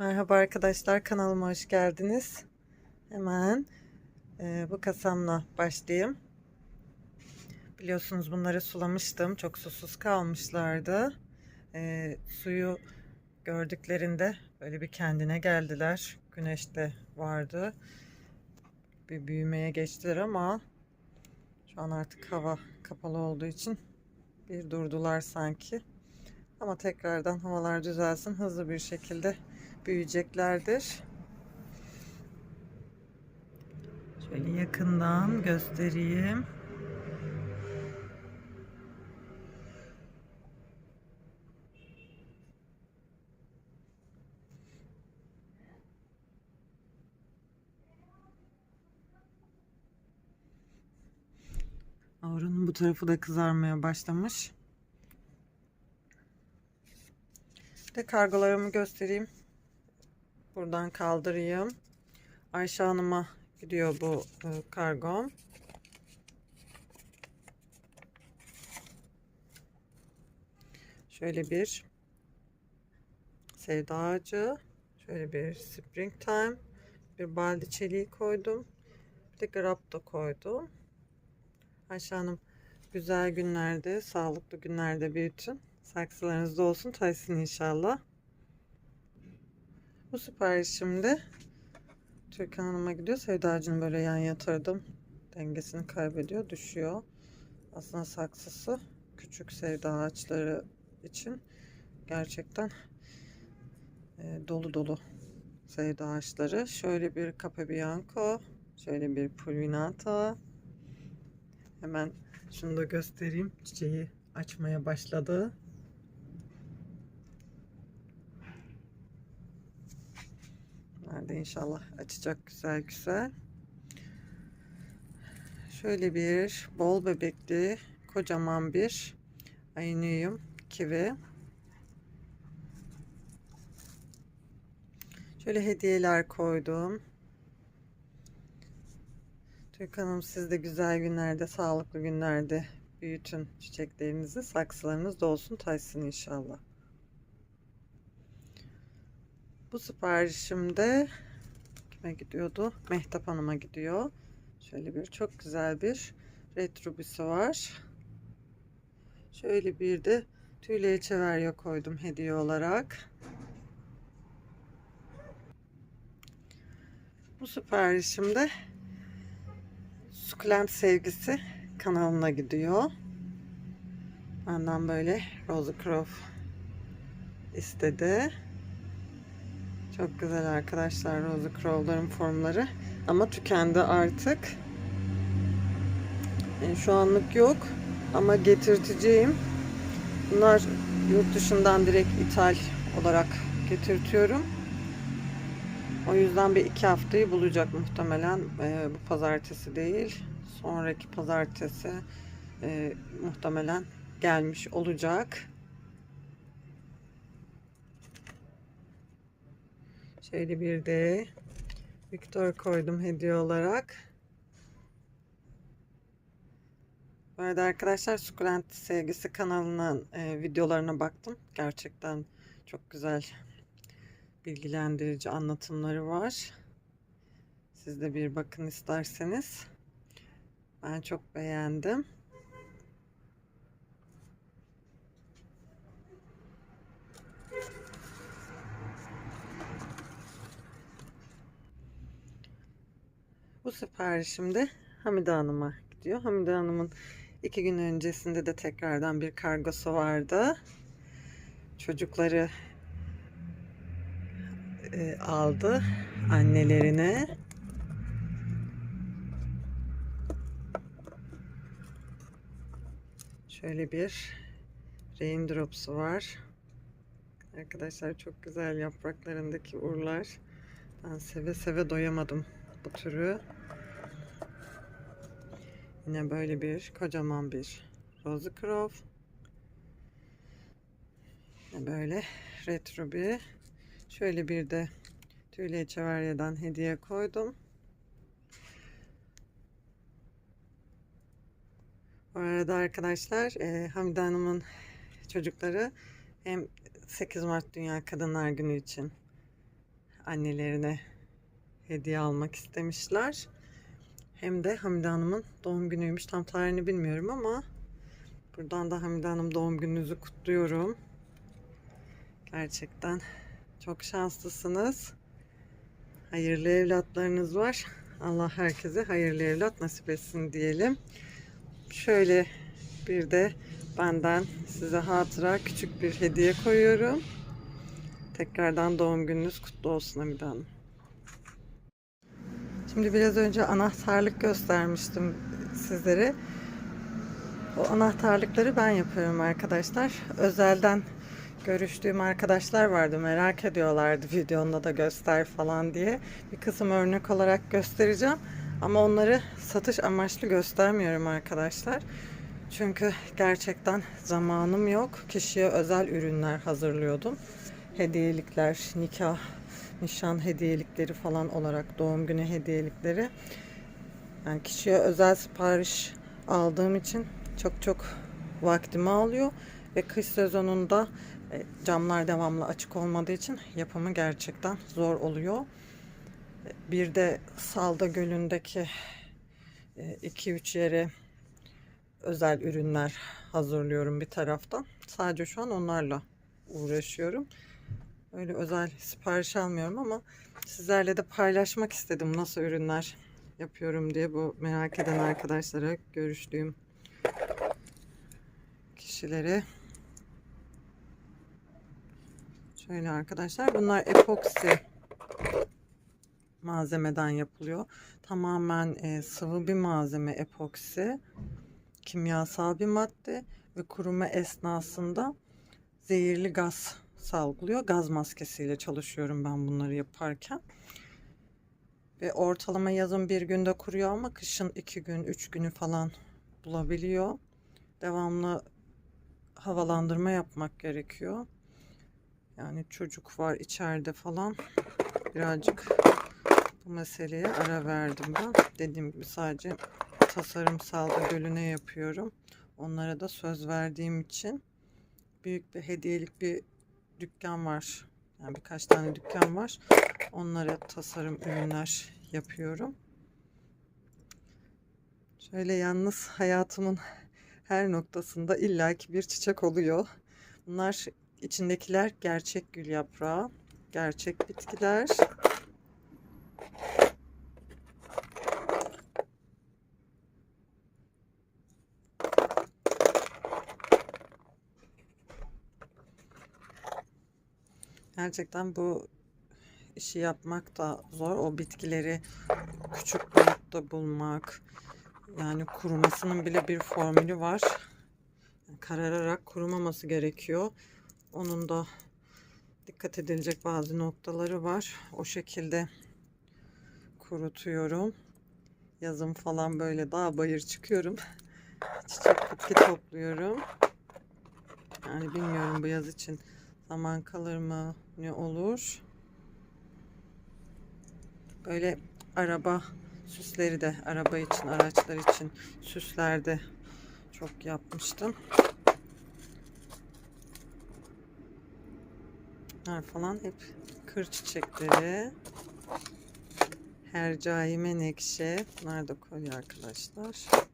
Merhaba arkadaşlar kanalıma hoş geldiniz. Hemen e, bu kasamla başlayayım. Biliyorsunuz bunları sulamıştım. Çok susuz kalmışlardı. E, suyu gördüklerinde böyle bir kendine geldiler. Güneş de vardı. Bir büyümeye geçtiler ama şu an artık hava kapalı olduğu için bir durdular sanki. Ama tekrardan havalar düzelsin hızlı bir şekilde büyüyeceklerdir. Şöyle yakından göstereyim. Avranın bu tarafı da kızarmaya başlamış. De kargolarımı göstereyim. Buradan kaldırayım. Ayşe Hanım'a gidiyor bu e, kargom. Şöyle bir sevda ağacı. Şöyle bir springtime. Bir baldi çeliği koydum. Bir de grab da koydum. Ayşe Hanım güzel günlerde, sağlıklı günlerde büyütün. Saksılarınızda olsun taysın inşallah. Bu siparişimde Türkan Hanım'a gidiyor. Sevdacını böyle yan yatırdım. Dengesini kaybediyor, düşüyor. Aslında saksısı küçük sevda ağaçları için gerçekten e, dolu dolu sevda ağaçları. Şöyle bir Cape Bianco, şöyle bir Pulvinata. Hemen şunu da göstereyim. Çiçeği açmaya başladı. Nerede inşallah açacak güzel güzel. Şöyle bir bol bebekli kocaman bir ayınıyım kivi. Şöyle hediyeler koydum. Türk Hanım siz de güzel günlerde, sağlıklı günlerde büyütün çiçeklerinizi. Saksılarınız dolsun taşsın inşallah. Bu siparişimde kime gidiyordu? Mehtap Hanım'a gidiyor. Şöyle bir çok güzel bir retrobüsü var. Şöyle bir de tüyle çeverya koydum hediye olarak. Bu siparişimde Sukulent Sevgisi kanalına gidiyor. Benden böyle Rosencroft istedi. Çok güzel arkadaşlar Rosencroft'ların formları. Ama tükendi artık. Yani şu anlık yok. Ama getirteceğim. Bunlar yurt dışından direkt ithal olarak getirtiyorum. O yüzden bir iki haftayı bulacak muhtemelen. Ee, bu pazartesi değil. Sonraki pazartesi e, muhtemelen gelmiş olacak. Şöyle bir de Victor koydum hediye olarak. Bu arada arkadaşlar Sukulent Sevgisi kanalının e, videolarına baktım. Gerçekten çok güzel bilgilendirici anlatımları var. Siz de bir bakın isterseniz. Ben çok beğendim. Bu siparişim de Hamide Hanım'a gidiyor. Hamide Hanım'ın iki gün öncesinde de tekrardan bir kargosu vardı. Çocukları e, aldı annelerine. Şöyle bir raindrops var. Arkadaşlar çok güzel yapraklarındaki urlar. Ben seve seve doyamadım bu türü. Yine böyle bir kocaman bir Rosencroft. Yine böyle retro bir. Şöyle bir de Tüyle Çevarya'dan hediye koydum. Bu arada arkadaşlar e, Hamide Hanım'ın çocukları hem 8 Mart Dünya Kadınlar Günü için annelerine hediye almak istemişler. Hem de Hamide Hanım'ın doğum günüymüş. Tam tarihini bilmiyorum ama buradan da Hamide Hanım doğum gününüzü kutluyorum. Gerçekten çok şanslısınız. Hayırlı evlatlarınız var. Allah herkese hayırlı evlat nasip etsin diyelim. Şöyle bir de benden size hatıra küçük bir hediye koyuyorum. Tekrardan doğum gününüz kutlu olsun Hamide Hanım. Şimdi biraz önce anahtarlık göstermiştim sizlere. O anahtarlıkları ben yapıyorum arkadaşlar. Özelden görüştüğüm arkadaşlar vardı. Merak ediyorlardı videonda da göster falan diye. Bir kısım örnek olarak göstereceğim. Ama onları satış amaçlı göstermiyorum arkadaşlar. Çünkü gerçekten zamanım yok. Kişiye özel ürünler hazırlıyordum. Hediyelikler, nikah, nişan hediyelikleri falan olarak doğum günü hediyelikleri. Yani kişiye özel sipariş aldığım için çok çok vaktimi alıyor ve kış sezonunda e, camlar devamlı açık olmadığı için yapımı gerçekten zor oluyor. E, Bir de Salda Gölü'ndeki 2-3 yere özel ürünler hazırlıyorum bir taraftan. Sadece şu an onlarla uğraşıyorum. Öyle özel sipariş almıyorum ama sizlerle de paylaşmak istedim nasıl ürünler yapıyorum diye bu merak eden arkadaşlara görüştüğüm kişilere şöyle arkadaşlar bunlar epoksi malzemeden yapılıyor. Tamamen e, sıvı bir malzeme epoksi. Kimyasal bir madde ve kuruma esnasında zehirli gaz salgılıyor. Gaz maskesiyle çalışıyorum ben bunları yaparken. Ve ortalama yazın bir günde kuruyor ama kışın iki gün, üç günü falan bulabiliyor. Devamlı havalandırma yapmak gerekiyor. Yani çocuk var içeride falan. Birazcık bu meseleye ara verdim ben. Dediğim gibi sadece tasarımsal da bölüne yapıyorum. Onlara da söz verdiğim için büyük bir hediyelik bir dükkan var. Yani birkaç tane dükkan var. Onlara tasarım ürünler yapıyorum. Şöyle yalnız hayatımın her noktasında illaki bir çiçek oluyor. Bunlar içindekiler gerçek gül yaprağı, gerçek bitkiler. Gerçekten bu işi yapmak da zor. O bitkileri küçük boyutta bulmak. Yani kurumasının bile bir formülü var. Karararak kurumaması gerekiyor. Onun da dikkat edilecek bazı noktaları var. O şekilde kurutuyorum. Yazın falan böyle dağ bayır çıkıyorum. Çiçek bitki topluyorum. Yani bilmiyorum bu yaz için zaman kalır mı ne olur. Böyle araba süsleri de araba için araçlar için süslerde çok yapmıştım. Bunlar falan hep kır çiçekleri. Hercai menekşe. Bunlar da kolye arkadaşlar.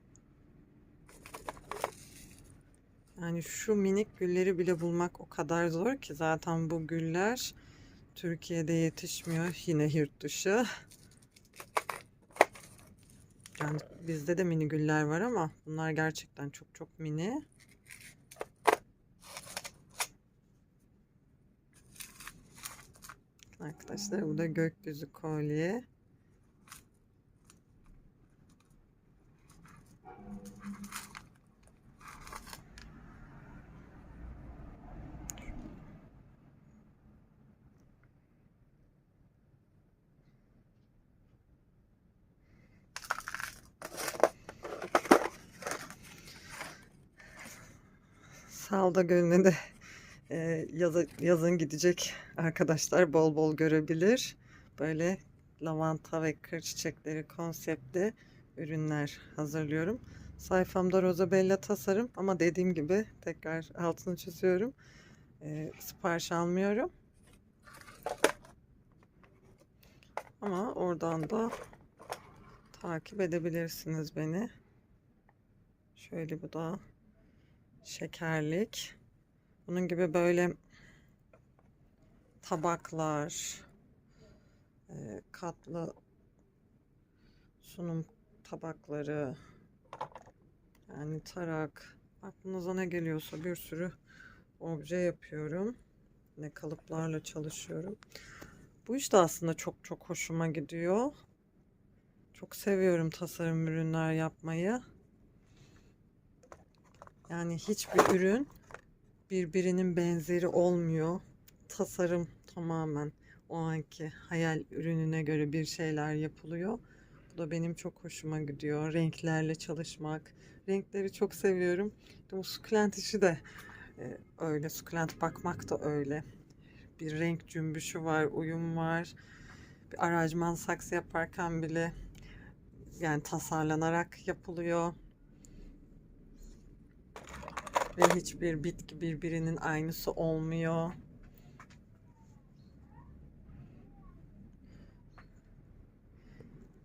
Yani şu minik gülleri bile bulmak o kadar zor ki zaten bu güller Türkiye'de yetişmiyor. Yine yurt dışı. Yani bizde de mini güller var ama bunlar gerçekten çok çok mini. Arkadaşlar bu da gökyüzü kolye. Salda Gölü'ne de e, yazı- yazın gidecek arkadaşlar bol bol görebilir. Böyle lavanta ve kır çiçekleri konseptli ürünler hazırlıyorum. Sayfamda Rosabella tasarım ama dediğim gibi tekrar altını çiziyorum. E, sipariş almıyorum. Ama oradan da takip edebilirsiniz beni. Şöyle bu da şekerlik. Bunun gibi böyle tabaklar, e, katlı sunum tabakları, yani tarak, aklınıza ne geliyorsa bir sürü obje yapıyorum. Ne kalıplarla çalışıyorum. Bu iş de aslında çok çok hoşuma gidiyor. Çok seviyorum tasarım ürünler yapmayı. Yani hiçbir ürün birbirinin benzeri olmuyor. Tasarım tamamen o anki hayal ürününe göre bir şeyler yapılıyor. Bu da benim çok hoşuma gidiyor. Renklerle çalışmak. Renkleri çok seviyorum. Bu sukulent işi de e, öyle. Sukulent bakmak da öyle. Bir renk cümbüşü var, uyum var. Bir aranjman saksı yaparken bile yani tasarlanarak yapılıyor. Ve hiçbir bitki birbirinin aynısı olmuyor.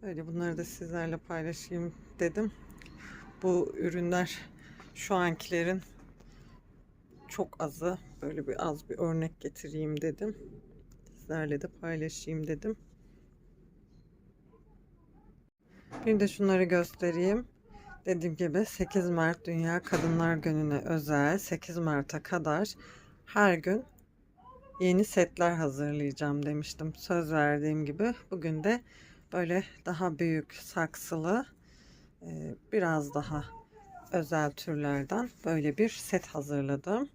Öyle bunları da sizlerle paylaşayım dedim. Bu ürünler şu ankilerin çok azı. Böyle bir az bir örnek getireyim dedim. Sizlerle de paylaşayım dedim. Bir de şunları göstereyim. Dediğim gibi 8 Mart Dünya Kadınlar Günü'ne özel 8 Mart'a kadar her gün yeni setler hazırlayacağım demiştim. Söz verdiğim gibi bugün de böyle daha büyük saksılı e, biraz daha özel türlerden böyle bir set hazırladım.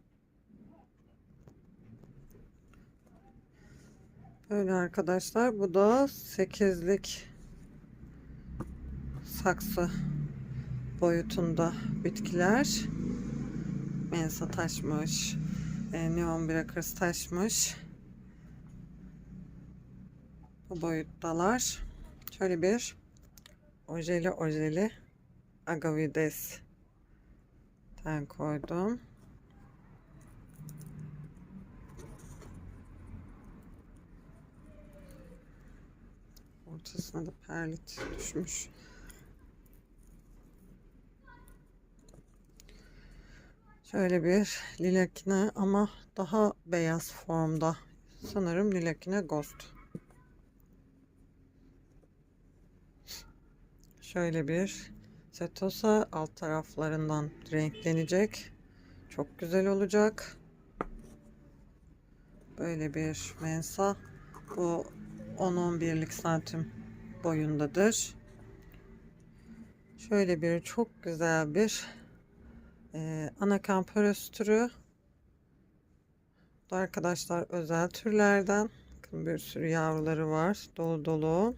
Böyle arkadaşlar bu da 8'lik saksı boyutunda bitkiler. Mensa taşmış. E, neon bırakırız taşmış. Bu boyuttalar. Şöyle bir ojeli ojeli agavides ten koydum. Ortasına da perlit düşmüş. Şöyle bir lilakine ama daha beyaz formda. Sanırım lilakine ghost. Şöyle bir setosa alt taraflarından renklenecek. Çok güzel olacak. Böyle bir mensa. Bu 10-11'lik santim boyundadır. Şöyle bir çok güzel bir e, anakan pöröstürü. Bu arkadaşlar özel türlerden. Bakın bir sürü yavruları var. Dolu dolu.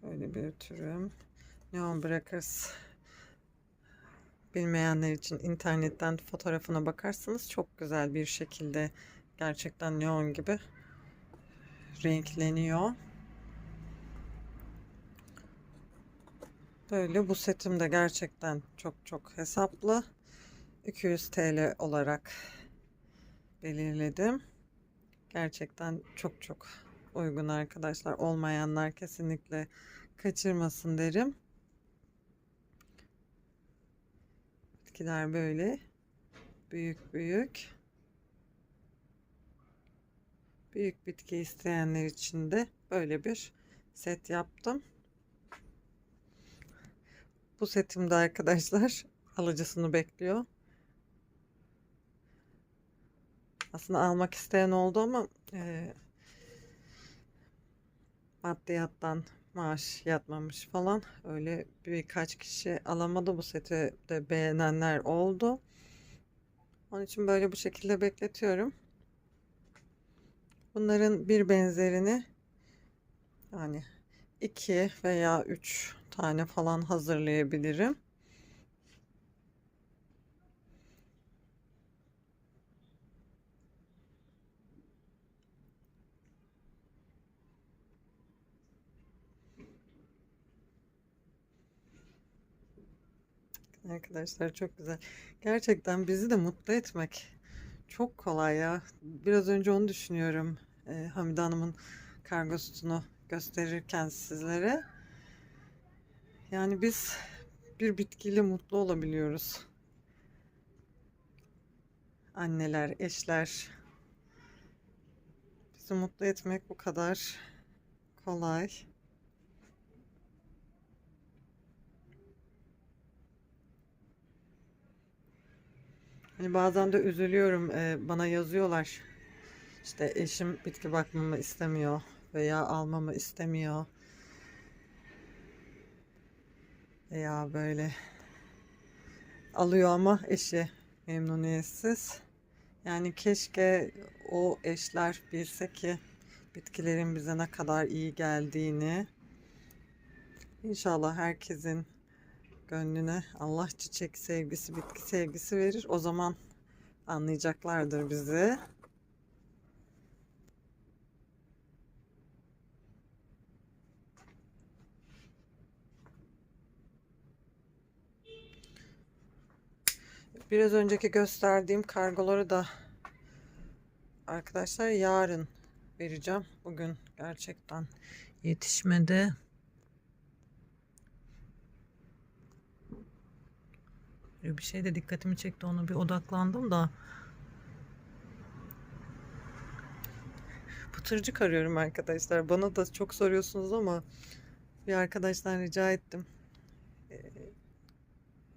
Şöyle bir türüm. Neon Breakers bilmeyenler için internetten fotoğrafına bakarsanız çok güzel bir şekilde gerçekten neon gibi renkleniyor. Böyle bu setim de gerçekten çok çok hesaplı. 200 TL olarak belirledim. Gerçekten çok çok uygun arkadaşlar. Olmayanlar kesinlikle kaçırmasın derim. Bitkiler böyle büyük büyük. Büyük bitki isteyenler için de böyle bir set yaptım. Bu setimde arkadaşlar alıcısını bekliyor. Aslında almak isteyen oldu ama e, maddiyattan maaş yatmamış falan. Öyle birkaç kişi alamadı bu seti de beğenenler oldu. Onun için böyle bu şekilde bekletiyorum. Bunların bir benzerini yani iki veya üç tane falan hazırlayabilirim. Arkadaşlar çok güzel. Gerçekten bizi de mutlu etmek çok kolay ya. Biraz önce onu düşünüyorum. Ee, Hamide Hanım'ın kargosunu gösterirken sizlere. Yani biz bir bitkiyle mutlu olabiliyoruz. Anneler, eşler. Bizi mutlu etmek bu kadar kolay. Hani bazen de üzülüyorum. e, bana yazıyorlar. İşte eşim bitki bakmamı istemiyor veya almamı istemiyor. Veya böyle alıyor ama eşi memnuniyetsiz. Yani keşke o eşler bilse ki bitkilerin bize ne kadar iyi geldiğini. İnşallah herkesin gönlüne Allah çiçek sevgisi, bitki sevgisi verir. O zaman anlayacaklardır bizi. Biraz önceki gösterdiğim kargoları da arkadaşlar yarın vereceğim. Bugün gerçekten yetişmedi. Bir şey de dikkatimi çekti onu bir odaklandım da. Pıtırcık arıyorum arkadaşlar. Bana da çok soruyorsunuz ama bir arkadaştan rica ettim. Ee,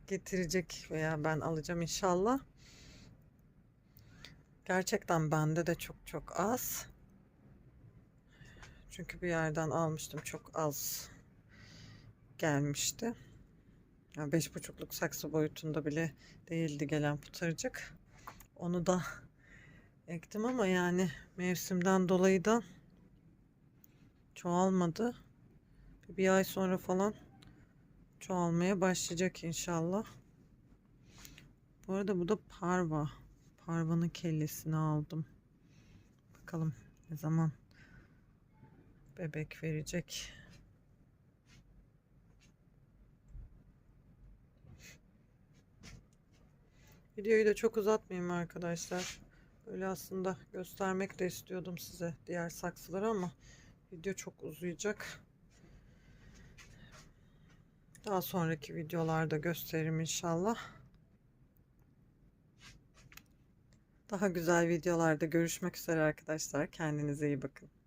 getirecek veya ben alacağım inşallah. Gerçekten bende de çok çok az. Çünkü bir yerden almıştım çok az gelmişti. Yani beş buçukluk saksı boyutunda bile değildi gelen pıtırcık. Onu da ektim ama yani mevsimden dolayı da çoğalmadı. Bir, ay sonra falan çoğalmaya başlayacak inşallah. Bu arada bu da parva. Parvanın kellesini aldım. Bakalım ne zaman bebek verecek. Videoyu da çok uzatmayayım arkadaşlar. Böyle aslında göstermek de istiyordum size diğer saksıları ama video çok uzayacak. Daha sonraki videolarda gösteririm inşallah. Daha güzel videolarda görüşmek üzere arkadaşlar. Kendinize iyi bakın.